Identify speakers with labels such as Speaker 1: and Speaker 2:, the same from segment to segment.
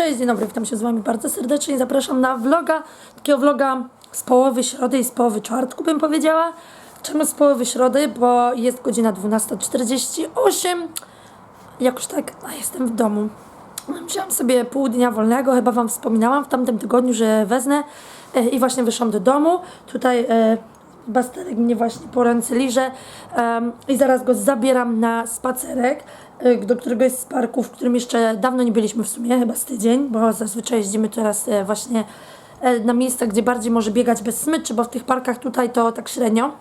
Speaker 1: Cześć, dzień dobry, witam się z Wami bardzo serdecznie. Zapraszam na vloga, takiego vloga z połowy środy i z połowy czwartku bym powiedziała. Czemu z połowy środy? Bo jest godzina 12.48. Jakoś tak, a jestem w domu. Wziąłam sobie pół dnia wolnego, chyba Wam wspominałam w tamtym tygodniu, że wezmę e, i właśnie wyszłam do domu. Tutaj e, Basterek mnie właśnie po ręce liże em, i zaraz go zabieram na spacerek, do któregoś z parków, w którym jeszcze dawno nie byliśmy w sumie, chyba z tydzień, bo zazwyczaj jeździmy teraz e, właśnie e, na miejsca, gdzie bardziej może biegać bez smyczy, bo w tych parkach tutaj to tak średnio.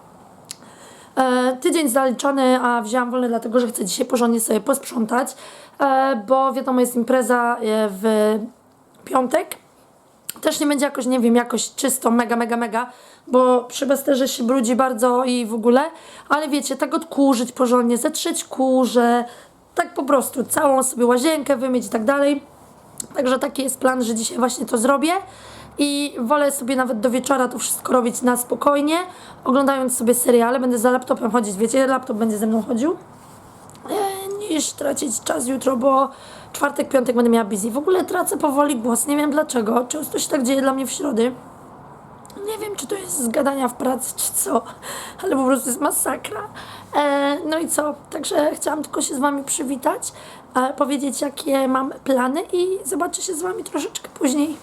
Speaker 1: E, tydzień zaliczony, a wzięłam wolny dlatego, że chcę dzisiaj porządnie sobie posprzątać, bo wiadomo jest impreza w piątek. Też nie będzie jakoś, nie wiem, jakoś czysto, mega, mega, mega, bo przy Besterze się brudzi bardzo i w ogóle, ale wiecie, tak odkurzyć porządnie, zetrzeć kurze, tak po prostu całą sobie łazienkę wymyć i tak dalej. Także taki jest plan, że dzisiaj właśnie to zrobię i wolę sobie nawet do wieczora to wszystko robić na spokojnie, oglądając sobie seriale, będę za laptopem chodzić, wiecie, laptop będzie ze mną chodził, e, niż tracić czas jutro, bo czwartek, piątek będę miała busy. W ogóle tracę powoli głos, nie wiem dlaczego, często się tak dzieje dla mnie w środy. Nie wiem, czy to jest z gadania w pracy, czy co, ale po prostu jest masakra. E, no i co? Także chciałam tylko się z Wami przywitać, e, powiedzieć, jakie mam plany i zobaczę się z Wami troszeczkę później.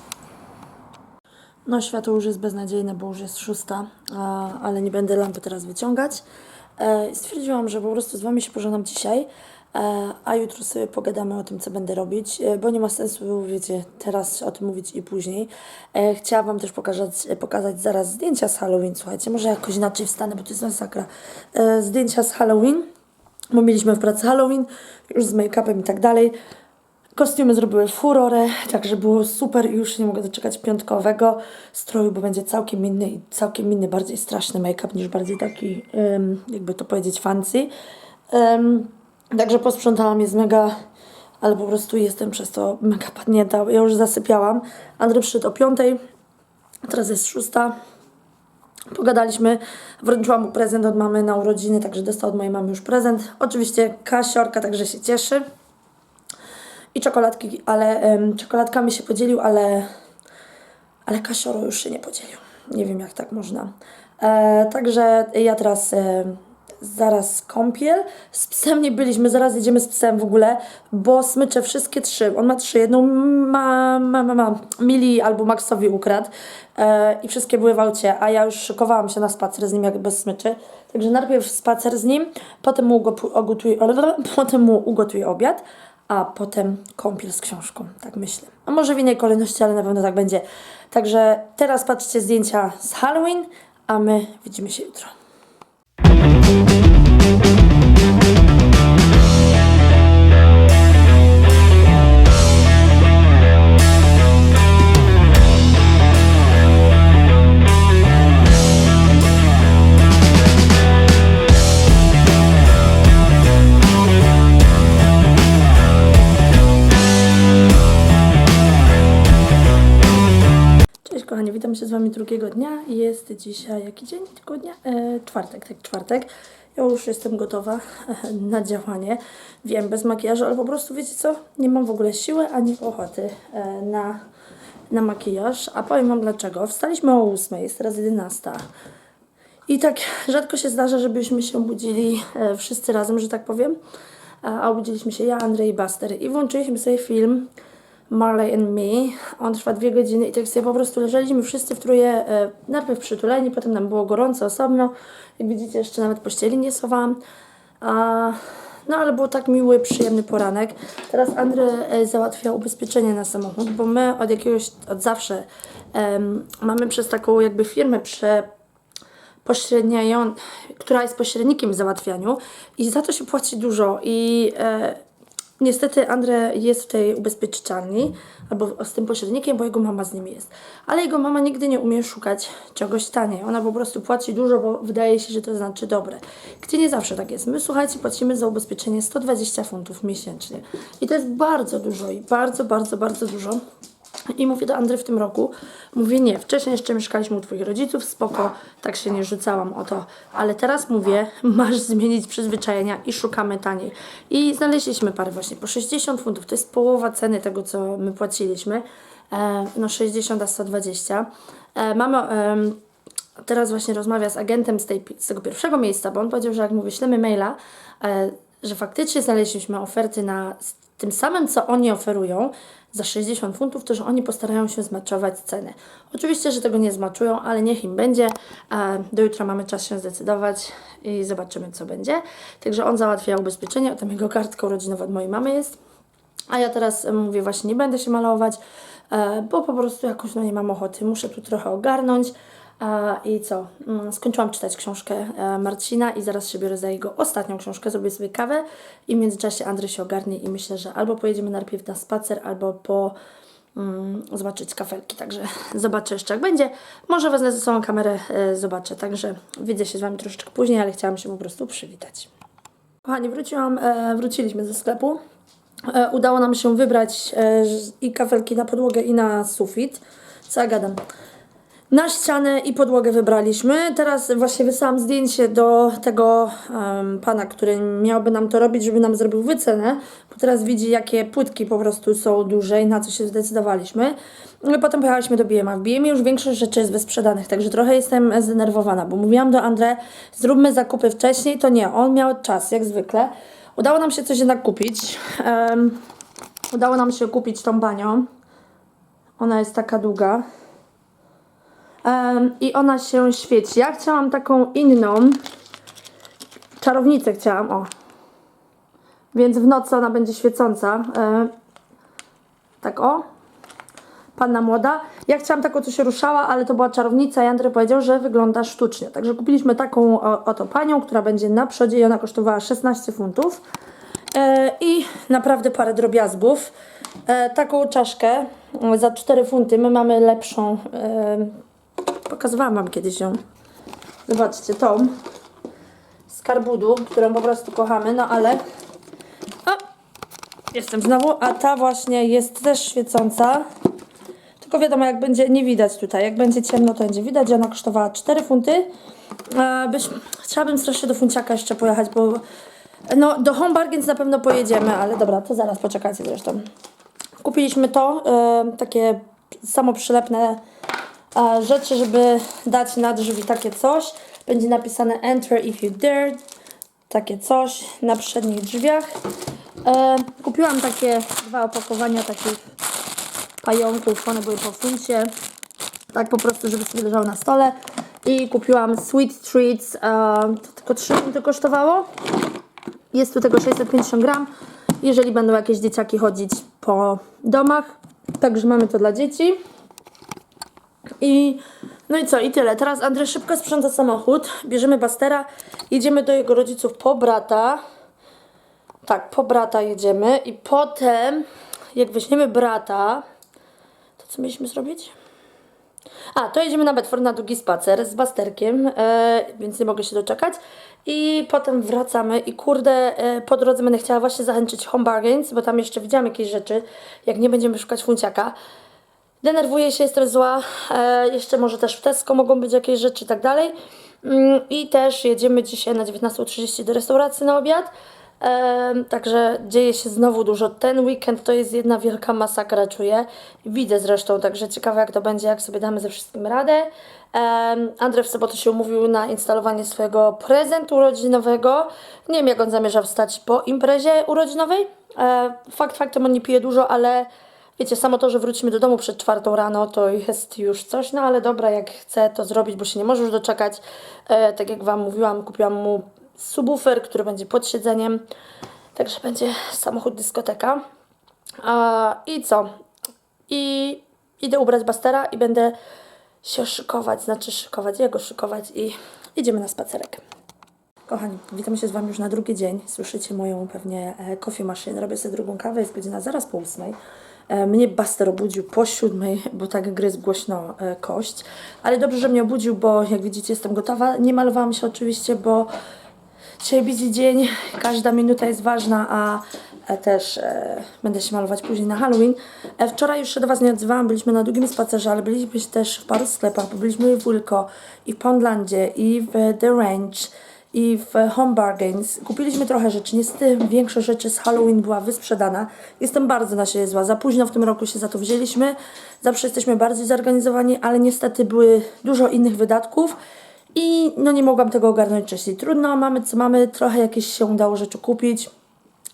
Speaker 1: No, światło już jest beznadziejne, bo już jest szósta, a, ale nie będę lampy teraz wyciągać. E, stwierdziłam, że po prostu z Wami się pożegnam dzisiaj, a jutro sobie pogadamy o tym, co będę robić, e, bo nie ma sensu, wiecie, teraz o tym mówić i później. E, chciałam Wam też pokazać, e, pokazać zaraz zdjęcia z Halloween, słuchajcie, może jakoś inaczej wstanę, bo to jest masakra. E, zdjęcia z Halloween, bo mieliśmy w pracy Halloween, już z make-upem i tak dalej. Kostiumy zrobiły furorę, także było super i już nie mogę doczekać piątkowego stroju, bo będzie całkiem inny i całkiem inny, bardziej straszny make-up niż bardziej taki, jakby to powiedzieć, fancy. Także posprzątałam, jest mega, ale po prostu jestem przez to mega padnięta. Ja już zasypiałam. Andrzej przyszedł o piątej, teraz jest szósta. Pogadaliśmy, wręczyłam mu prezent od mamy na urodziny, także dostał od mojej mamy już prezent. Oczywiście kasiorka, także się cieszy i czekoladki, ale em, czekoladkami się podzielił, ale, ale kasioro już się nie podzielił. Nie wiem, jak tak można. E, także ja teraz e, zaraz kąpiel. Z psem nie byliśmy, zaraz jedziemy z psem w ogóle, bo smycze wszystkie trzy. On ma trzy, jedną ma, ma, ma, ma Mili albo Maxowi ukradł e, i wszystkie były w aucie, a ja już szykowałam się na spacer z nim jak bez smyczy. Także najpierw spacer z nim, potem mu, ugotu- ugotuję, potem mu ugotuję obiad, a potem kąpiel z książką, tak myślę. A może w innej kolejności, ale na pewno tak będzie. Także teraz patrzcie zdjęcia z Halloween, a my widzimy się jutro. Drugiego dnia. Jest dzisiaj jaki dzień tygodnia? E, czwartek, tak, czwartek. Ja już jestem gotowa e, na działanie. Wiem, bez makijażu, ale po prostu wiecie co? Nie mam w ogóle siły ani ochoty e, na, na makijaż. A powiem Wam dlaczego. Wstaliśmy o 8, jest teraz 11. I tak rzadko się zdarza, żebyśmy się budzili e, wszyscy razem, że tak powiem. A, a obudziliśmy się ja, Andrzej i Buster. I włączyliśmy sobie film Marley and Me. On trwa dwie godziny i tak sobie po prostu leżeliśmy wszyscy w trójkę, e, najpierw przytuleni, potem nam było gorąco osobno. Jak widzicie, jeszcze nawet pościeli nie sowałam. A, no ale był tak miły, przyjemny poranek. Teraz Andrzej e, załatwia ubezpieczenie na samochód, bo my od jakiegoś, od zawsze em, mamy przez taką jakby firmę prze, pośredniają, która jest pośrednikiem w załatwianiu i za to się płaci dużo i e, niestety Andre jest w tej ubezpieczalni albo z tym pośrednikiem, bo jego mama z nim jest. Ale jego mama nigdy nie umie szukać czegoś taniej. Ona po prostu płaci dużo, bo wydaje się, że to znaczy dobre. Gdzie nie zawsze tak jest. My, słuchajcie, płacimy za ubezpieczenie 120 funtów miesięcznie. I to jest bardzo dużo i bardzo, bardzo, bardzo dużo. I mówię do Andry w tym roku, mówię nie, wcześniej jeszcze mieszkaliśmy u twoich rodziców, spoko, tak się nie rzucałam o to, ale teraz mówię, masz zmienić przyzwyczajenia i szukamy taniej. I znaleźliśmy parę właśnie po 60 funtów, to jest połowa ceny tego, co my płaciliśmy, e, no 60 a 120. E, mamy, em, teraz właśnie rozmawia z agentem z, tej, z tego pierwszego miejsca, bo on powiedział, że jak mu wyślemy maila, e, że faktycznie znaleźliśmy oferty na tym samym, co oni oferują, za 60 funtów, to że oni postarają się zmaczować ceny. Oczywiście, że tego nie zmaczują, ale niech im będzie. Do jutra mamy czas się zdecydować i zobaczymy, co będzie. Także on załatwia ubezpieczenie, tam jego kartka urodzinowa od mojej mamy jest. A ja teraz e, mówię, właśnie nie będę się malować, e, bo po prostu jakoś no nie mam ochoty. Muszę tu trochę ogarnąć. I co? Mm, Skończyłam czytać książkę e, Marcina i zaraz się biorę za jego ostatnią książkę, zrobię sobie kawę i w międzyczasie Andrzej się ogarnie i myślę, że albo pojedziemy najpierw na spacer, albo po mm, zobaczyć kafelki, także zobaczę jeszcze jak będzie. Może wezmę ze sobą kamerę, e, zobaczę, także widzę się z Wami troszeczkę później, ale chciałam się po prostu przywitać. Kochani, wróciłam, e, wróciliśmy ze sklepu. E, udało nam się wybrać e, i kafelki na podłogę i na sufit. Co ja gadam? Na ścianę i podłogę wybraliśmy. Teraz właśnie wysłałam zdjęcie do tego em, pana, który miałby nam to robić, żeby nam zrobił wycenę, bo teraz widzi, jakie płytki po prostu są duże i na co się zdecydowaliśmy. No potem pojechaliśmy do BM-a. W BM już większość rzeczy jest wysprzedanych, także trochę jestem zdenerwowana, bo mówiłam do Andre, zróbmy zakupy wcześniej, to nie, on miał czas, jak zwykle. Udało nam się coś jednak kupić. Em, udało nam się kupić tą banią. Ona jest taka długa. I ona się świeci. Ja chciałam taką inną czarownicę chciałam, o. Więc w nocy ona będzie świecąca. Tak o. Panna młoda. Ja chciałam taką, co się ruszała, ale to była czarownica i Andrzej powiedział, że wygląda sztucznie. Także kupiliśmy taką o, oto panią, która będzie na przodzie i ona kosztowała 16 funtów. E, I naprawdę parę drobiazgów. E, taką czaszkę za 4 funty. My mamy lepszą. E, pokazywałam Wam kiedyś ją. Zobaczcie, tą. Z karbudu, którą po prostu kochamy, no ale. O! Jestem znowu, a ta właśnie jest też świecąca. Tylko wiadomo, jak będzie, nie widać tutaj, jak będzie ciemno, to będzie widać, ona kosztowała 4 funty. E, byś, chciałabym strasznie do funciaka jeszcze pojechać, bo no, do Home Bargains na pewno pojedziemy, ale dobra, to zaraz poczekajcie zresztą. Kupiliśmy to, e, takie samoprzylepne e, rzeczy, żeby dać na drzwi takie coś. Będzie napisane Enter if you dare, takie coś na przednich drzwiach. E, kupiłam takie dwa opakowania takich pająków, one były po funcie. Tak po prostu, żeby sobie leżały na stole. I kupiłam Sweet Treats, e, to tylko 3 funty kosztowało. Jest tu tego 650 gram, jeżeli będą jakieś dzieciaki chodzić po domach. Także mamy to dla dzieci. I no i co, i tyle. Teraz Andrzej szybko sprząta samochód, bierzemy Bastera, jedziemy do jego rodziców po brata. Tak, po brata jedziemy i potem, jak weźmiemy brata, to co mieliśmy zrobić? A, to jedziemy na Bedford na długi spacer z Basterkiem, e, więc nie mogę się doczekać. I potem wracamy i kurde, e, po drodze będę chciała właśnie zachęcić Home Bargains, bo tam jeszcze widziałam jakieś rzeczy, jak nie będziemy szukać funciaka. Denerwuję się, jestem zła. E, jeszcze może też w Tesco mogą być jakieś rzeczy i tak dalej. Mm, I też jedziemy dzisiaj na 19.30 do restauracji na obiad. Em, także dzieje się znowu dużo. Ten weekend to jest jedna wielka masakra, czuję. Widzę zresztą, także ciekawe jak to będzie, jak sobie damy ze wszystkim radę. Um, Andrzej w sobotę się umówił na instalowanie swojego prezentu urodzinowego. Nie wiem jak on zamierza wstać po imprezie urodzinowej. E, fakt faktem on nie pije dużo, ale wiecie, samo to, że wrócimy do domu przed czwartą rano, to jest już coś, no ale dobra, jak chce to zrobić, bo się nie może już doczekać. E, tak jak Wam mówiłam, kupiłam mu subwoofer, który będzie pod siedzeniem. Także będzie samochód dyskoteka. A, I co? I idę ubrać Bastera i będę się szykować, znaczy szykować, jego szykować i idziemy na spacerek. Kochani, witam się z Wami już na drugi dzień. Słyszycie moją pewnie e, coffee machine. Robię sobie drugą kawę, jest godzina zaraz po ósmej. E, mnie Buster obudził po siódmej, bo tak gryzł głośno e, kość. Ale dobrze, że mnie obudził, bo jak widzicie jestem gotowa. Nie malowałam się oczywiście, bo Dzisiaj busy dzień, każda minuta jest ważna, a e, też będę się malować później na Halloween. Wczoraj już się do Was nie odzywałam, byliśmy na długim spacerze, ale byliśmy też w paru sklepach, byliśmy w Wilko i w Poundlandzie i w The Range i w Home Bargains. Kupiliśmy trochę rzeczy, niestety większość rzeczy z Halloween była wysprzedana. Jestem bardzo na siebie zła, za późno w tym roku się za to wzięliśmy. Zawsze jesteśmy bardziej zorganizowani, ale niestety były dużo innych wydatków. I no nie mogłam tego ogarnąć wcześniej. Trudno, mamy co mamy, trochę jakieś się udało rzeczy kupić.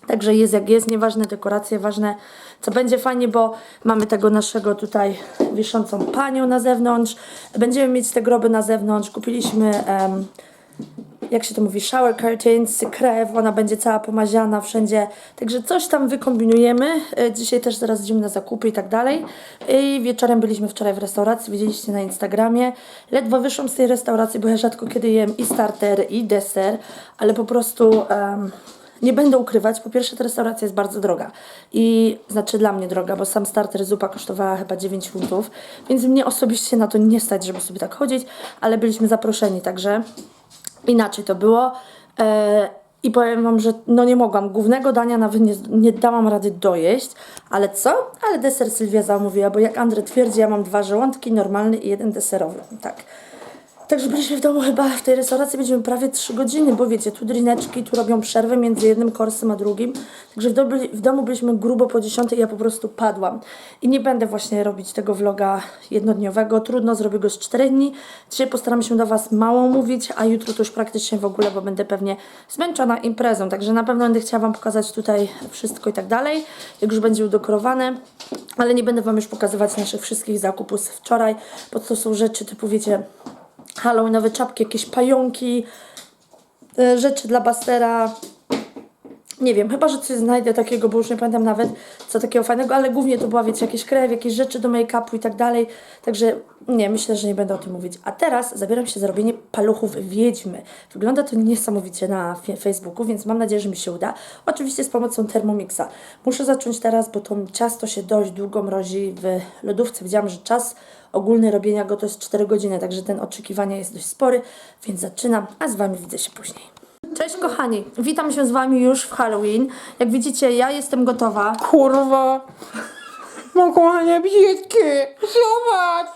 Speaker 1: Także jest jak jest, nieważne dekoracje, ważne co będzie fajnie, bo mamy tego naszego tutaj wiszącą panią na zewnątrz. Będziemy mieć te groby na zewnątrz. Kupiliśmy, em, jak się to mówi, shower curtains, krew, ona będzie cała pomaziana wszędzie. Także coś tam wykombinujemy. E, Dzisiaj też zaraz idziemy na zakupy i tak dalej. I wieczorem byliśmy wczoraj w restauracji, widzieliście na Instagramie. Ledwo wyszłam z tej restauracji, bo ja rzadko kiedy jem i starter, i deser, ale po prostu... em, nie będę ukrywać, po pierwsze ta restauracja jest bardzo droga i znaczy dla mnie droga, bo sam starter zupa kosztowała chyba 9 funtów, więc mnie osobiście na to nie stać, żeby sobie tak chodzić, ale byliśmy zaproszeni, także inaczej to było. E, I powiem Wam, że no nie mogłam. Głównego dania nawet nie, nie dałam rady dojeść. Ale co? Ale deser Sylwia zamówiła, bo jak Andrzej twierdzi, ja mam dwa żołądki, normalny i jeden deserowy. Tak. Także byliśmy w domu chyba, w tej restauracji będziemy prawie 3 godziny, bo wiecie, tu drineczki, tu robią przerwę między jednym korsem a drugim. Także w, do, w domu byliśmy grubo po 10 i ja po prostu padłam. I nie będę właśnie robić tego vloga jednodniowego, trudno, zrobię go z 4 dni. Dzisiaj postaram się do Was mało mówić, a jutro to już praktycznie w ogóle, bo będę pewnie zmęczona imprezą. Także na pewno będę chciała Wam pokazać tutaj wszystko i tak dalej, jak już będzie udekorowane. Ale nie będę Wam już pokazywać naszych wszystkich zakupów z wczoraj, bo to są rzeczy typu, wiecie, Halloweenowe czapki, jakieś pająki, e, rzeczy dla Bastera. Nie wiem, chyba, że coś znajdę takiego, bo już nie pamiętam nawet co takiego fajnego, ale głównie to była, wiecie, jakieś krew, jakieś rzeczy do make-upu i tak dalej. Także nie, myślę, że nie będę o tym mówić. A teraz zabieram się za robienie paluchów wiedźmy. Wygląda to niesamowicie na Facebooku, więc mam nadzieję, że mi się uda. Oczywiście z pomocą Thermomixa. Muszę zacząć teraz, bo to ciasto się dość długo mrozi w lodówce. Widziałam, że czas ogólny robienia go to jest 4 godziny, także ten oczekiwania jest dość spory, więc zaczynam, a z Wami widzę się później. Cześć kochani, witam się z Wami już w Halloween. Jak widzicie, ja jestem gotowa.
Speaker 2: Kurwa! Mam kochanie brzydkie! Zobacz!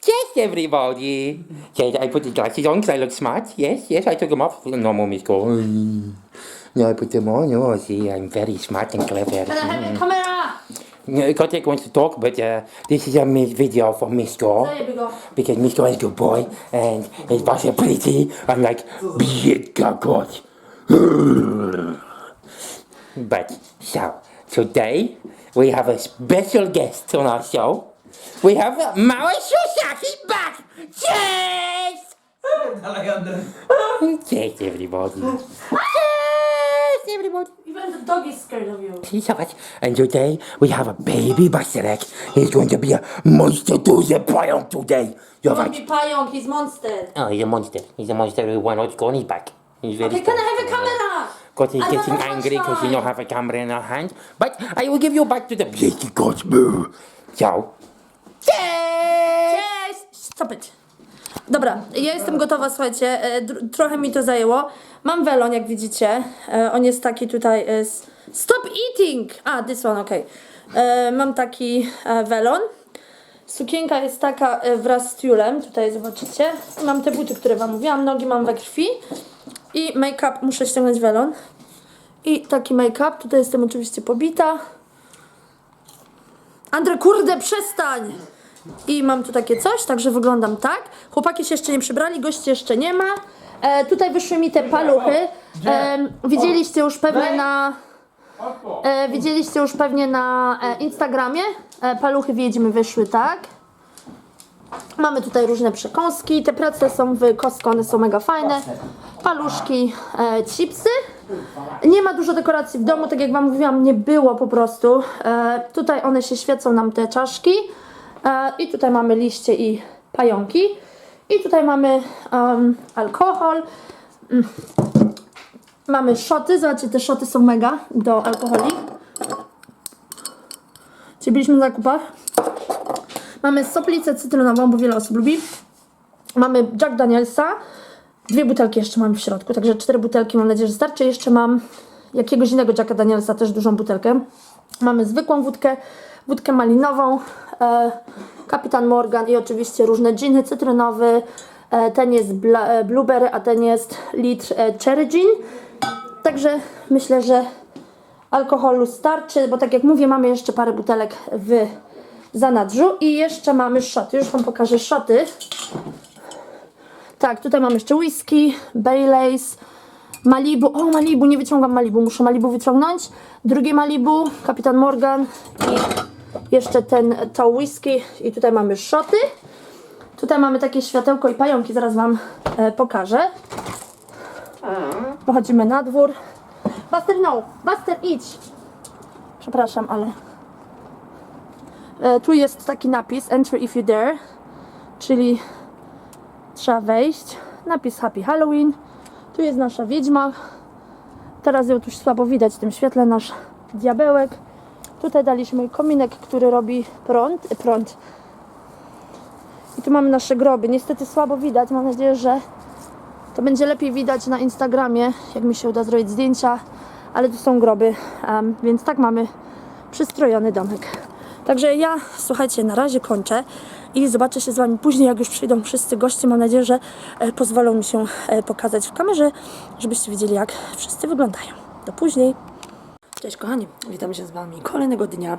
Speaker 2: Cześć everybody! Cześć, I put the glasses on because I look smart. Yes, yes, I took them off. No more miss go. No, I put them on. Oh, see, I'm very smart and clever.
Speaker 1: Kamera!
Speaker 2: No, Kotek wants to talk, but uh, this is a mi- video for Misko.
Speaker 1: Zajebie go.
Speaker 2: Because Misko is a good boy and his boss is pretty. I'm like, brzydka kot. But so today we have a special guest on our show. We have Mały Shosaki back. Cześć! Cześć everybody. Cześć everybody.
Speaker 1: Even the dog is scared of you.
Speaker 2: See, zobacz. And today we have a baby Basterek. He's going to be a monster to the pile today. Zobacz.
Speaker 1: be pająk, he's monster.
Speaker 2: Oh, he's a monster. He's a monster with one hot on his back. He's very
Speaker 1: Okay, can I have a camera?
Speaker 2: Because he's
Speaker 1: I don't
Speaker 2: getting
Speaker 1: have
Speaker 2: angry because he don't have a camera in her hand. But I will give you back to the Blakey Gods. Boo. So. Cześć!
Speaker 1: Cześć! Stop it. Dobra, ja jestem gotowa, słuchajcie, e, trochę mi to zajęło. Mam welon, jak widzicie. E, on jest taki tutaj. e, Stop eating! A, this one, okej. E, Mam taki welon. Sukienka jest taka wraz z tiulem, tutaj zobaczycie. Mam te buty, które wam mówiłam, nogi mam we krwi. I make-up, muszę ściągnąć welon. I taki make-up, tutaj jestem oczywiście pobita. Andre, kurde, przestań! I mam tu takie coś, także wyglądam tak. Chłopaki się jeszcze nie przybrali, gości jeszcze nie ma. E, tutaj wyszły mi te paluchy. E, widzieliście już pewnie na... E, widzieliście już pewnie na e, Instagramie. E, paluchy wiedźmy wyszły, tak? Mamy tutaj różne przekąski. Te prace są w Costco, one są mega fajne. Paluszki, e, chipsy. Nie ma dużo dekoracji w domu, tak jak Wam mówiłam, nie było po prostu. E, tutaj one się świecą nam te czaszki. I tutaj mamy liście i pająki. I tutaj mamy em, alkohol. Mm. Mamy szoty, zobaczcie, te szoty są mega do alkoholi. Czyli byliśmy na zakupach. Mamy soplicę cytrynową, bo wiele osób lubi. Mamy Jack Danielsa. Dwie butelki jeszcze mam w środku, także cztery butelki mam nadzieję, że starczy. Jeszcze mam jakiegoś innego Jacka Danielsa, też dużą butelkę. Mamy zwykłą wódkę, wódkę malinową, e, Kapitan Morgan i oczywiście różne giny cytrynowy. E, ten jest e, blueberry, a ten jest litr cherry gin. Także myślę, że alkoholu starczy, bo tak jak mówię, mamy jeszcze parę butelek w zanadrzu i jeszcze mamy szoty. Już Wam pokażę szoty. Tak, tutaj mam jeszcze whisky, Baileys, Malibu. O, Malibu, nie wyciągam Malibu, muszę Malibu wyciągnąć. Drugie Malibu, Kapitan Morgan i jeszcze ten, to whisky. I tutaj mamy szoty. Tutaj mamy takie światełko i pająki, zaraz Wam e, pokażę. Pochodzimy na dwór. Buster, no! Buster, idź! Przepraszam, ale... E, tu jest taki napis, Enter if you dare, czyli trzeba wejść. Napis Happy Halloween. Tu jest nasza wiedźma. Teraz ją tu słabo widać w tym świetle, nasz diabełek. Tutaj daliśmy kominek, który robi prąd. prąd. I tu mamy nasze groby. Niestety słabo widać. Mam nadzieję, że to będzie lepiej widać na Instagramie, jak mi się uda zrobić zdjęcia. Ale tu są groby, em, więc tak mamy przystrojony domek. Także ja, słuchajcie, na razie kończę i zobaczę się z Wami później, jak już przyjdą wszyscy goście. Mam nadzieję, że e, pozwolą mi się e, pokazać w kamerze, żebyście widzieli, jak wszyscy wyglądają. Do później. Cześć kochani, witam się z Wami kolejnego dnia.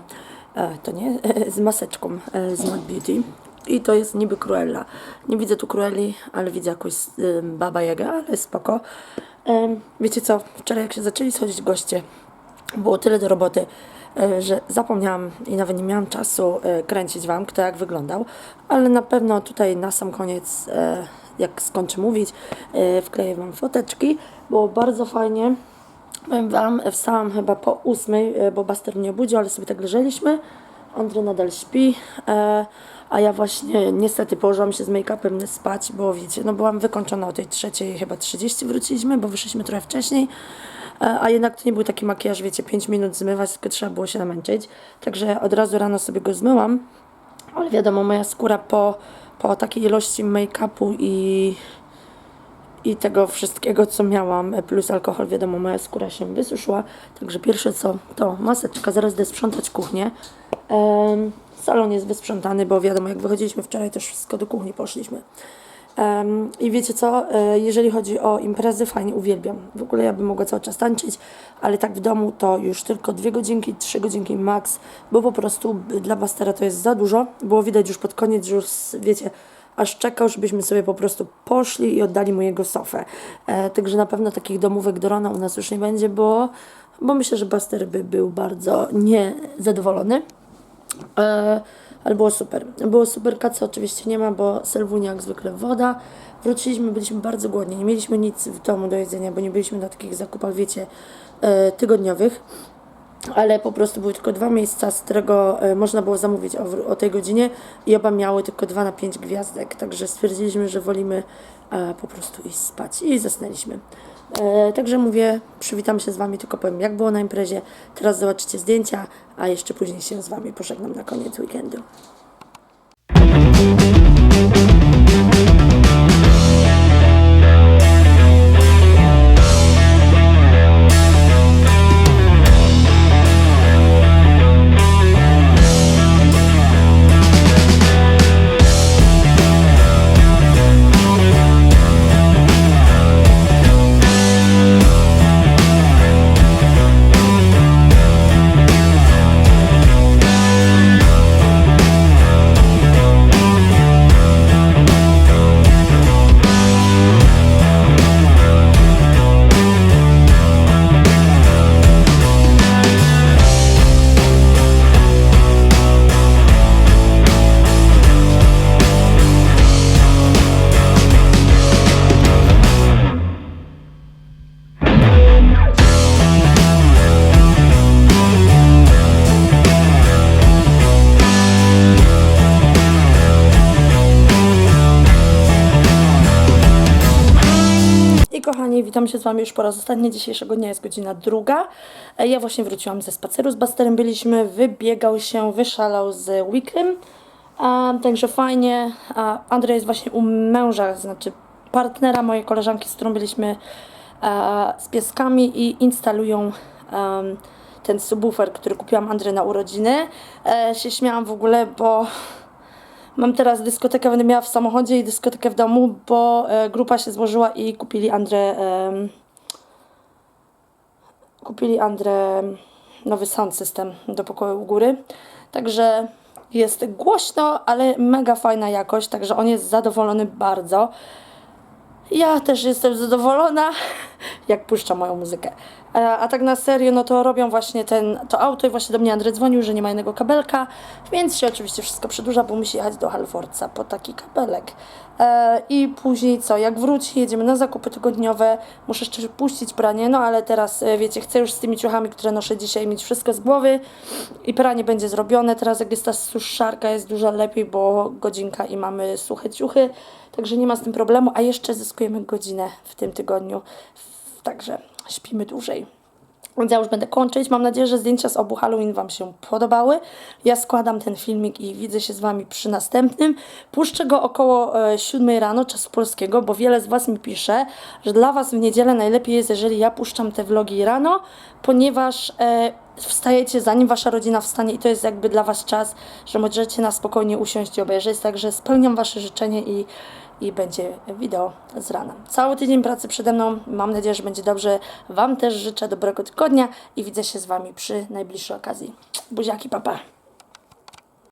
Speaker 1: E, to nie, e, z maseczką e, z Mad Beauty. I to jest niby Cruella. Nie widzę tu Cruelli, ale widzę jakąś e, Baba Jaga, ale spoko. E, wiecie co, wczoraj jak się zaczęli schodzić goście, było tyle do roboty, e, że zapomniałam i nawet nie miałam czasu e, kręcić Wam, kto jak wyglądał, ale na pewno tutaj na sam koniec, e, jak skończę mówić, e, wkleję Wam foteczki. Było bardzo fajnie. Powiem Wam, wstałam chyba po ósmej, e, bo Buster mnie obudził, ale sobie tak leżeliśmy. Andrzej nadal śpi, e, a ja właśnie niestety położyłam się z make-upem spać, bo wiecie, no byłam wykończona o tej trzeciej, chyba 30 wróciliśmy, bo wyszliśmy trochę wcześniej. E, A jednak to nie był taki makijaż, wiecie, 5 minut zmywać, tylko trzeba było się namęczyć. Także od razu rano sobie go zmyłam. Ale wiadomo, moja skóra po, po takiej ilości make-upu i, i tego wszystkiego, co miałam, plus alkohol, wiadomo, moja skóra się wysuszyła. Także pierwsze co, to maseczka, zaraz idę sprzątać kuchnię. Em, salon jest wysprzątany, bo wiadomo, jak wychodziliśmy wczoraj, też wszystko do kuchni poszliśmy. Em, I wiecie co, e, jeżeli chodzi o imprezy, fajnie uwielbiam. W ogóle ja bym mogła cały czas tańczyć, ale tak w domu to już tylko dwie godzinki, trzy godzinki max, bo po prostu dla Bastera to jest za dużo. Było widać już pod koniec, że już wiecie, aż czekał, żebyśmy sobie po prostu poszli i oddali mu jego sofę. E, także na pewno takich domówek do rana u nas już nie będzie, bo, bo myślę, że Baster by był bardzo niezadowolony. E, ale było super. Było super, kacy oczywiście nie ma, bo Sylwunia jak zwykle woda. Wróciliśmy, byliśmy bardzo głodni, nie mieliśmy nic w domu do jedzenia, bo nie byliśmy na takich zakupach, wiecie, e, tygodniowych. Ale po prostu były tylko dwa miejsca, z którego e, można było zamówić o, o tej godzinie i oba miały tylko 2 na 5 gwiazdek. Także stwierdziliśmy, że wolimy e, po prostu iść spać i zasnęliśmy. E, także mówię, przywitam się z Wami, tylko powiem jak było na imprezie. Teraz zobaczycie zdjęcia, a jeszcze później się z Wami pożegnam na koniec weekendu. Kochani, witam się z Wami już po raz ostatni dzisiejszego dnia, jest godzina druga. E, Ja właśnie wróciłam ze spaceru z Basterem, byliśmy, wybiegał się, wyszalał z Wickiem, a, także fajnie. Andrzej jest właśnie u męża, znaczy partnera mojej koleżanki, z którą byliśmy e, z pieskami i instalują ten subwoofer, który kupiłam Andrze na urodziny. E, się śmiałam w ogóle, bo mam teraz dyskotekę, będę miała w samochodzie i dyskotekę w domu, bo e, grupa się złożyła i kupili Andrę em, kupili Andrę nowy sound system do pokoju u góry. Także jest głośno, ale mega fajna jakość, także on jest zadowolony bardzo. Ja też jestem zadowolona, jak puszcza moją muzykę. A tak na serio, no to robią właśnie ten, to auto i właśnie do mnie Andrzej dzwonił, że nie ma jednego kabelka, więc się oczywiście wszystko przedłuża, bo musi jechać do Halforca po taki kabelek. E, I później co, jak wróci, jedziemy na zakupy tygodniowe, muszę jeszcze puścić pranie, no ale teraz e, wiecie, chcę już z tymi ciuchami, które noszę dzisiaj mieć wszystko z głowy i pranie będzie zrobione. Teraz jak jest ta suszarka jest dużo lepiej, bo godzinka i mamy suche ciuchy, także nie ma z tym problemu, a jeszcze zyskujemy godzinę w tym tygodniu, także śpimy dłużej. Więc ja już będę kończyć. Mam nadzieję, że zdjęcia z obu Halloween Wam się podobały. Ja składam ten filmik i widzę się z Wami przy następnym. Puszczę go około e, 7 rano czasu polskiego, bo wiele z Was mi pisze, że dla Was w niedzielę najlepiej jest, jeżeli ja puszczam te vlogi rano, ponieważ e, wstajecie zanim Wasza rodzina wstanie i to jest jakby dla Was czas, że możecie na spokojnie usiąść i obejrzeć. Także spełniam Wasze życzenie i i będzie wideo z rana. Cały tydzień pracy przede mną. Mam nadzieję, że będzie dobrze. Wam też życzę dobrego tygodnia i widzę się z Wami przy najbliższej okazji. Buziaki, papa.